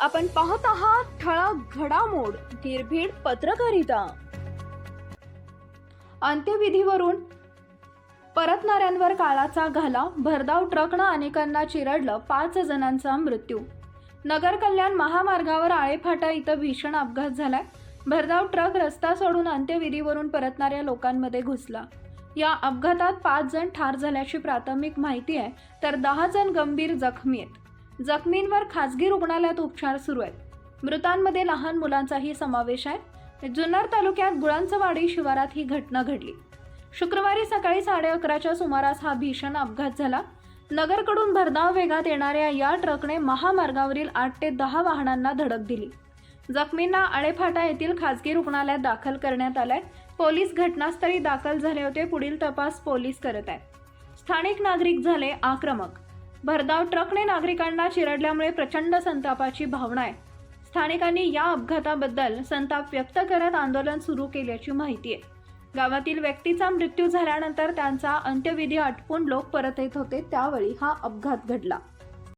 आपण पाहत आहात ठळक घडामोड निर्भीड पत्रकारिता. अंत्यविधीवरून परतणाऱ्यांवर काळाचा घाला भरधाव ट्रकनं अनेकांना चिरडलं पाच जणांचा मृत्यू. नगर कल्याण महामार्गावर आळेफाटा इथं भीषण अपघात झालाय. भरधाव ट्रक रस्ता सोडून अंत्यविधीवरून परतणाऱ्या लोकांमध्ये घुसला. या अपघातात पाच जण ठार झाल्याची प्राथमिक माहिती आहे तर दहा जण गंभीर जखमी आहेत. जखमींवर खासगी रुग्णालयात उपचार सुरू आहेत. मृतांमध्ये लहान मुलांचाही समावेश आहे. जुन्नर तालुक्यात गुळांचवाडी शिवारात ही घटना घडली. शुक्रवारी सकाळी साडे अकराच्या सुमारास हा भीषण अपघात झाला. नगरकडून भरधाव वेगात येणाऱ्या या ट्रकने महामार्गावरील आठ ते दहा वाहनांना धडक दिली. जखमींना आळेफाटा येथील खासगी रुग्णालयात दाखल करण्यात आलाय. पोलीस घटनास्थळी दाखल झाले होते. पुढील तपास पोलीस करत आहेत. स्थानिक नागरिक झाले आक्रमक. भरधाव ट्रकने नागरिकांना चिरडल्यामुळे प्रचंड संतापाची भावना आहे. स्थानिकांनी या अपघाताबद्दल संताप व्यक्त करत आंदोलन सुरू केल्याची माहिती आहे. गावातील व्यक्तीचा मृत्यू झाल्यानंतर त्यांचा अंत्यविधी आटपून लोक परत येत होते त्यावेळी हा अपघात घडला.